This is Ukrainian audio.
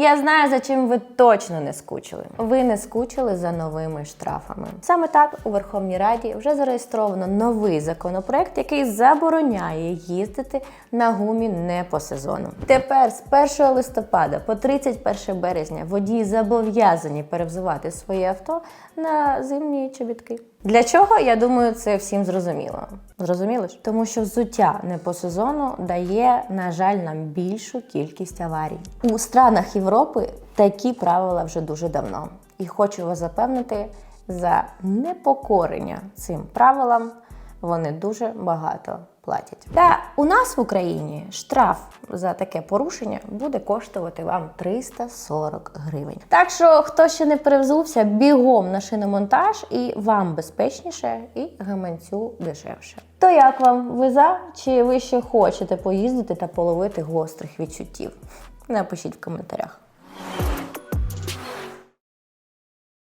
Я знаю, за чим ви точно не скучили. Ви не скучили за новими штрафами. Саме так у Верховній Раді вже зареєстровано новий законопроект, який забороняє їздити на гумі не по сезону. Тепер з 1 листопада по 31 березня водії зобов'язані перевзувати свої авто на зимні чобітки. Для чого? Я думаю, це всім зрозуміло. Зрозуміли ж? Тому що взуття не по сезону дає, на жаль, нам більшу кількість аварій. У странах Європи такі правила вже дуже давно. І хочу вас запевнити, за непокорення цим правилам вони дуже багато платять. Та у нас в Україні штраф за таке порушення буде коштувати вам 340 гривень. Так що, хто ще не перевзувся, бігом на шиномонтаж і вам безпечніше, і гаманцю дешевше. То як вам ви за чи ви ще хочете поїздити та половити гострих відчуттів? Напишіть в коментарях.